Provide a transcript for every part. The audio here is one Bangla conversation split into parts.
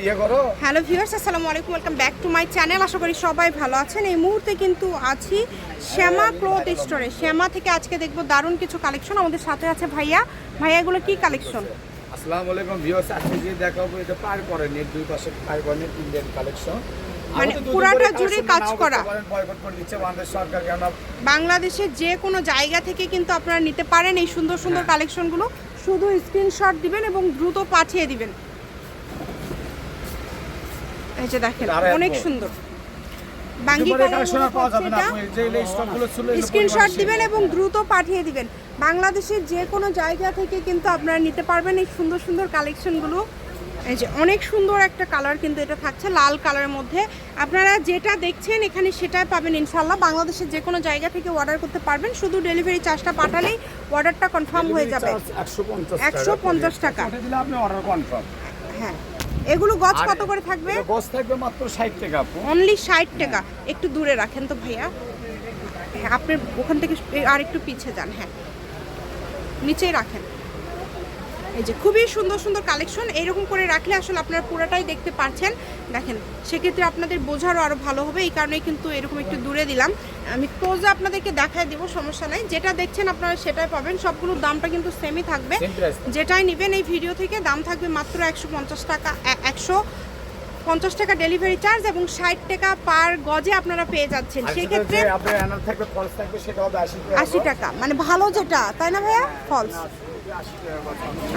ইয়ে হ্যালো ভিউয়ার্স আসসালামু আলাইকুম welcome back to my channel. আশা করি সবাই ভালো আছেন। এই মুহূর্তে কিন্তু আছি শ্যামা ক্লথ স্টোরে। শ্যামা থেকে আজকে দেখব দারুণ কিছু কালেকশন আমাদের সাথে আছে ভাইয়া। ভাইয়া এগুলো কি কালেকশন? আসসালামু আলাইকুম ভিউয়ার্স আজকে যে দেখাবো এটা পার করে নেট দুই পাশে পার করে নেট ইন্ডিয়ান কালেকশন। মানে পুরাটা জুড়ে কাজ করা। বাংলাদেশের যে কোনো জায়গা থেকে কিন্তু আপনারা নিতে পারেন এই সুন্দর সুন্দর হ্যাঁ। কালেকশনগুলো। শুধু স্ক্রিনশট দিবেন এবং দ্রুত পাঠিয়ে দিবেন। এই যে দেখেন অনেক সুন্দর। বাঙ্গি স্ক্রিনশট দিবেন এবং দ্রুত পাঠিয়ে দিবেন। বাংলাদেশের যে কোনো জায়গা থেকে কিন্তু আপনারা নিতে পারবেন এই সুন্দর সুন্দর কালেকশনগুলো এই যে অনেক সুন্দর একটা কালার কিন্তু এটা থাকছে লাল কালারের মধ্যে। আপনারা যেটা দেখছেন এখানে সেটাই পাবেন ইনশাল্লাহ বাংলাদেশের যে কোনো জায়গা থেকে অর্ডার করতে পারবেন। শুধু ডেলিভারি চার্জটা পাঠালেই অর্ডারটা কনফার্ম হয়ে যাবে। একশো পঞ্চাশ টাকা। হ্যাঁ। এগুলো গজ কত করে থাকবে? গস থাকবে মাত্র ষাট টাকা আপু। অনলি ষাট টাকা। একটু দূরে রাখেন তো ভাইয়া। হ্যাঁ আপনি ওখান থেকে আর একটু পিছিয়ে যান হ্যাঁ। নিচেই রাখেন। এই যে খুবই সুন্দর সুন্দর কালেকশন এইরকম করে রাখলে আসলে আপনারা পুরোটাই দেখতে পাচ্ছেন দেখেন সেক্ষেত্রে আপনাদের বোঝারও আরও ভালো হবে এই কারণে কিন্তু এরকম একটু দূরে দিলাম। আমি ক্লোজে আপনাদেরকে দেখায় দিব সমস্যা নাই। যেটা দেখছেন আপনারা সেটাই পাবেন সবগুলোর দামটা কিন্তু সেমই থাকবে। যেটাই নেবেন এই ভিডিও থেকে দাম থাকবে মাত্র একশো পঞ্চাশ টাকা একশো পঞ্চাশ টাকা ডেলিভারি চার্জ এবং ষাট টাকা পার গজে আপনারা পেয়ে যাচ্ছেন। আর সেই সেটা ক্ষেত্রে যে আপনার অ্যানার থাকবে ফলস থাকবে সেটা হবে আশি টাকা। মানে ভালো যেটা তাই না ভাইয়া? ফলস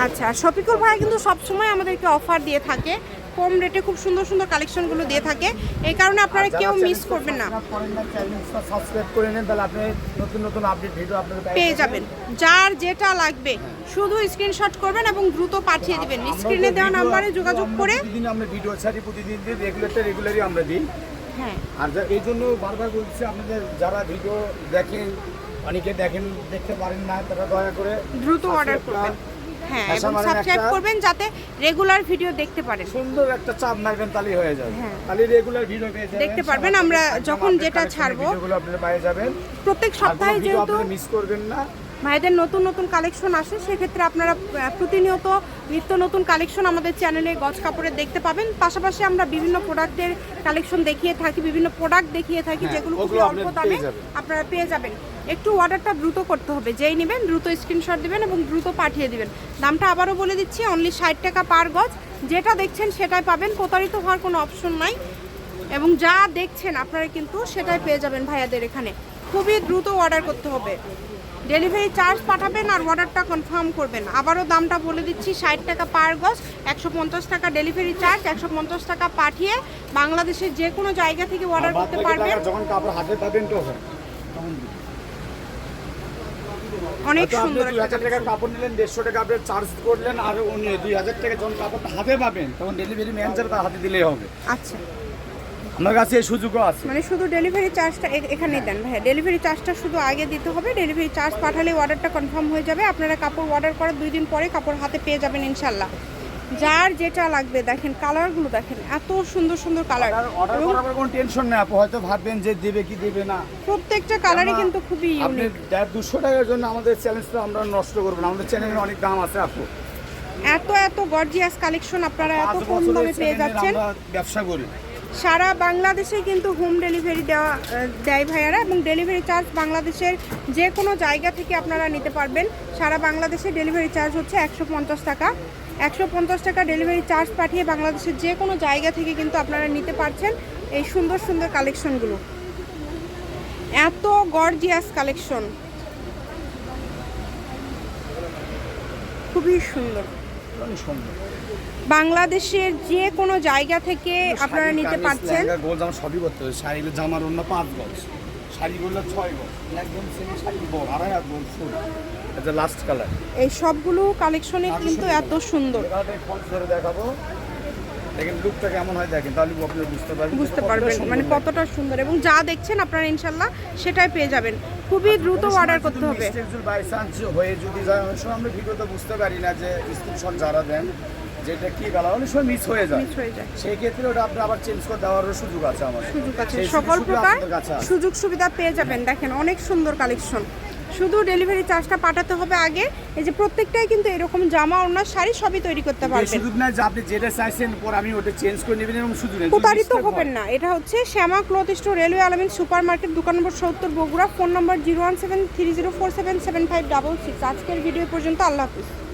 আচ্ছা আর শফিকুল ভাই কিন্তু সবসময় আমাদেরকে অফার দিয়ে থাকে। কম রেটে খুব সুন্দর সুন্দর কালেকশনগুলো দিয়ে থাকে। এই কারণে আপনারা কেউ মিস করবেন না। সাবস্ক্রাইব করে নেন তাহলে আপনি নতুন নতুন আপডেট ভিডিও আপনাদের পেয়ে যাবেন। যার যেটা লাগবে শুধু স্ক্রিনশট করবেন এবং দ্রুত পাঠিয়ে দিবেন। স্ক্রিনে দেওয়া নাম্বারে যোগাযোগ করে প্রতিদিন আমরা ভিডিও ছাড়ি প্রতিদিন রেগুলারটা রেগুলারই আমরা দিই। হ্যাঁ। আর এই জন্য বারবার বলছি আপনাদের যারা ভিডিও দেখেন অনেকে দেখেন দেখতে পারেন না তারা দয়া করে দ্রুত অর্ডার করবেন। হ্যাঁ এবং সাবস্ক্রাইব করবেন যাতে রেগুলার ভিডিও দেখতে পারেন। সুন্দর একটা চাপ মারবেন তাহলেই হয়ে যাবে। তাহলে রেগুলার ভিডিও পেয়ে যাবেন। দেখতে পারবেন, আমরা যখন যেটা ছাড়বো, ভিডিওগুলো আপনারা পেয়ে যাবেন। প্রত্যেক সপ্তাহে যেহেতু মিস করবেন না। ভাইদের নতুন নতুন কালেকশন আসে সেক্ষেত্রে আপনারা প্রতিনিয়ত নিত্য নতুন কালেকশন আমাদের চ্যানেলে গজ কাপড়ের দেখতে পাবেন। পাশাপাশি আমরা বিভিন্ন প্রোডাক্টের কালেকশন দেখিয়ে থাকি বিভিন্ন প্রোডাক্ট দেখিয়ে থাকি হ্যাঁ, যেগুলো খুবই অল্প দামে আপনারা পেয়ে যাবেন। একটু অর্ডারটা দ্রুত করতে হবে। যেই নেবেন দ্রুত স্ক্রিনশট দিবেন এবং দ্রুত পাঠিয়ে দিবেন। দামটা আবারও বলে দিচ্ছি অনলি ষাট টাকা পার গজ। যেটা দেখছেন সেটাই পাবেন প্রতারিত হওয়ার কোনো অপশন নাই। এবং যা দেখছেন আপনারা কিন্তু সেটাই পেয়ে যাবেন ভাইয়াদের এখানে। খুবই দ্রুত অর্ডার করতে হবে। ডেলিভারি চার্জ পাঠাবেন আর অর্ডারটা কনফার্ম করবেন। আবারও দামটা বলে দিচ্ছি ষাট টাকা পার গজ একশো পঞ্চাশ টাকা ডেলিভারি চার্জ একশো পঞ্চাশ টাকা পাঠিয়ে বাংলাদেশের যে কোনো জায়গা থেকে অর্ডার করতে পারবেন টাকা যখন কাপড় হাতে পাবেন তো তখন অনেক সুন্দর দুই হাজার টাকার কাপড় নিলেন দেড়শো টাকা আপনি চার্জ করলেন আর উনি দুই হাজার টাকা যখন কাপড়টা হাতে পাবেন তখন ডেলিভারি ম্যানেজার তার হাতে দিলেই হবে। আচ্ছা। আমার কাছে এই সুযোগও আছে। মানে শুধু ডেলিভারি চার্জটা এখানেই দেন ভাই ডেলিভারি চার্জটা শুধু আগে দিতে হবে ডেলিভারি চার্জ পাঠালে অর্ডারটা কনফার্ম হয়ে যাবে। আপনারা কাপড় অর্ডার করার দুই দিন পরে কাপড় হাতে পেয়ে যাবেন ইনশাল্লাহ। যার যেটা লাগবে দেখেন কালারগুলো দেখেন এত সুন্দর সুন্দর কালার। অর্ডার করার কোনো টেনশন নেই আপু হয়তো ভাববেন যে দেবে কি দেবে না। প্রত্যেকটা কালারই কিন্তু খুবই ইউনিক আপনি 200 টাকার জন্য আমাদের চ্যালেঞ্জটা আমরা নষ্ট করব না আমাদের চ্যানেলে অনেক দাম আছে আপু। এত এত গর্জিয়াস কালেকশন আপনারা এত কম দামে পেয়ে যাচ্ছেন। আমরা ব্যবসা করি। সারা বাংলাদেশে কিন্তু হোম ডেলিভারি দেওয়া দেয় ভাইয়ারা এবং ডেলিভারি চার্জ বাংলাদেশের যে কোনো জায়গা থেকে আপনারা নিতে পারবেন। সারা বাংলাদেশে ডেলিভারি চার্জ হচ্ছে একশো পঞ্চাশ টাকা। একশো পঞ্চাশ টাকা ডেলিভারি চার্জ পাঠিয়ে বাংলাদেশের যে কোনো জায়গা থেকে কিন্তু আপনারা নিতে পারছেন এই সুন্দর সুন্দর কালেকশনগুলো এত গর্জিয়াস কালেকশন খুবই সুন্দর। বাংলাদেশের যে কোনো জায়গা থেকে আপনারা নিতে পারছেন? গোল জামা সবই করতে হবে। শাড়িগুলো জামার অন্য পাঁচ গজ। শাড়িগুলো ছয় গজ। একদম সেম শাড়ি বড় আড়াই হাত বড় ফুল। এটা লাস্ট কালার এই সবগুলো কালেকশনে কিন্তু এত সুন্দর। ধরে দেখাবো। দেখেন লুকটা কেমন হয় দেখেন তাহলে আপনি বুঝতে পারবেন বুঝতে পারবেন মানে কতটা সুন্দর। এবং যা দেখছেন আপনারা ইনশাল্লাহ সেটাই পেয়ে যাবেন। খুবই দ্রুত অর্ডার করতে হবে। হয়ে যদি যায় অনেক সময় আমরা বিগত বুঝতে পারি না যে ইনস্ক্রিপশন যারা দেন যেটা কি বলা অনেক সময় মিস হয়ে যায়। সেই ক্ষেত্রে ওটা আপনি আবার চেঞ্জ করে দেওয়ারও সুযোগ আছে আমার। সুযোগ আছে। সকল প্রকার। সুযোগ সুবিধা পেয়ে যাবেন। দেখেন অনেক সুন্দর কালেকশন শুধু ডেলিভারি চার্জটা পাঠাতে হবে আগে। এই যে প্রত্যেকটাই কিন্তু এরকম জামা ওনার শাড়ি সবই তৈরি করতে পারবেন শুধু না যে আপনি যেটা চাইছেন পর আমি ওটা চেঞ্জ করে নেবেন এবং শুধু না প্রতারিত হবেন না। এটা হচ্ছে Shyama cloth store railway Alamin supermarket দোকান নম্বর সত্তর Bogura phone number zero one seven three zero four seven seven five double six আজকের ভিডিও পর্যন্ত আল্লাহ হাফিজ।